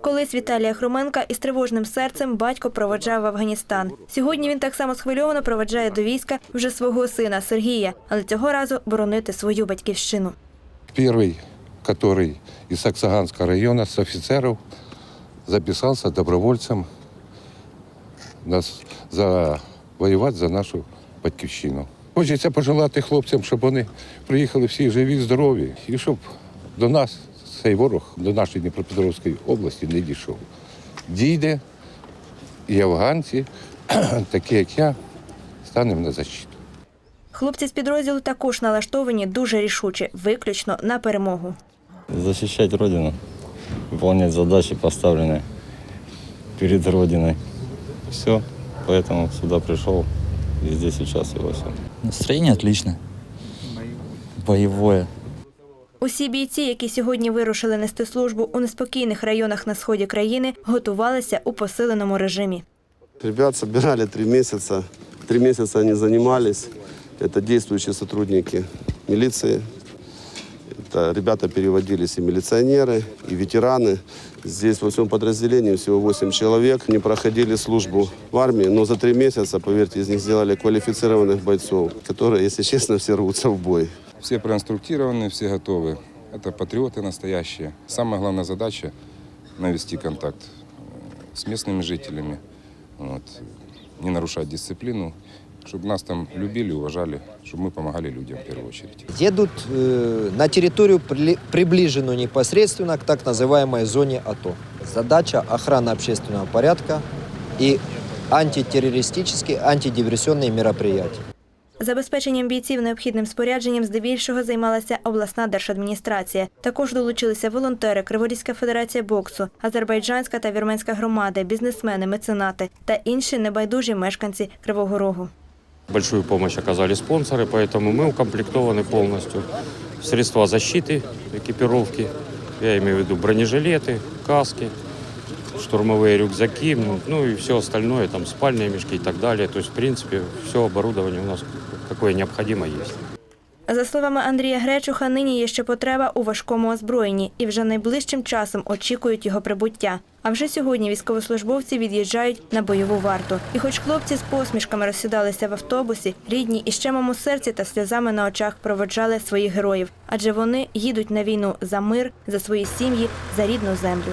Колись Віталія Хроменка із тривожним серцем батько проведжав в Афганістан. Сьогодні він так само схвильовано проведжає до війська вже свого сина Сергія, але цього разу боронити свою батьківщину. Первый, который из Саксаганского района с офицеров записался добровольцем нас за воювати за нашу батьківщину. Хочеться пожелати хлопцям, щоб вони приїхали всі живі, здорові, і щоб до нас цей ворог, до нашої Дніпропетровської області не дійшов. Дійде, і афганці, такі як я, станемо на защиту. Хлопці з підрозділу також налаштовані дуже рішуче, виключно на перемогу. защищать Родину, выполнять задачи, поставленные перед Родиной. Все, поэтому сюда пришел и здесь участвую во всем. Настроение отличное. Боевое. Усі бійці, які сьогодні вирушили нести службу у неспокійних районах на сході країни, готувалися у посиленому режимі. Ребят собирали три месяца. Три месяца они занимались. Это действующие сотрудники милиции. Это ребята переводились и милиционеры, и ветераны. Здесь во всем подразделении всего 8 человек. Они проходили службу в армии, но за три месяца, поверьте, из них сделали квалифицированных бойцов, которые, если честно, все рвутся в бой. Все проинструктированы, все готовы. Это патриоты настоящие. Самая главная задача – навести контакт э, с местными жителями, вот, не нарушать дисциплину, чтобы нас там любили, уважали, чтобы мы помогали людям в первую очередь. едут э, на территорию, прили- приближенную непосредственно к так называемой зоне АТО. Задача – охрана общественного порядка и антитеррористические, антидиверсионные мероприятия. Забезпеченням бійців необхідним спорядженням здебільшого займалася обласна держадміністрація. Також долучилися волонтери, Криворізька федерація боксу, азербайджанська та вірменська громади, бізнесмени, меценати та інші небайдужі мешканці Кривого Рогу. Большую помощь оказали спонсоры, поэтому мы укомплектованы полностью. Средства защиты, экипировки, я имею в виду бронежилеты, каски, штурмовые рюкзаки, ну и все остальное, там спальные мешки и так далее. То есть, в принципе, все оборудование у нас какое необходимо есть. За словами Андрія Гречуха, нині є ще потреба у важкому озброєнні і вже найближчим часом очікують його прибуття. А вже сьогодні військовослужбовці від'їжджають на бойову варту. І хоч хлопці з посмішками розсідалися в автобусі, рідні і щемом у серці та сльозами на очах проводжали своїх героїв, адже вони їдуть на війну за мир, за свої сім'ї, за рідну землю.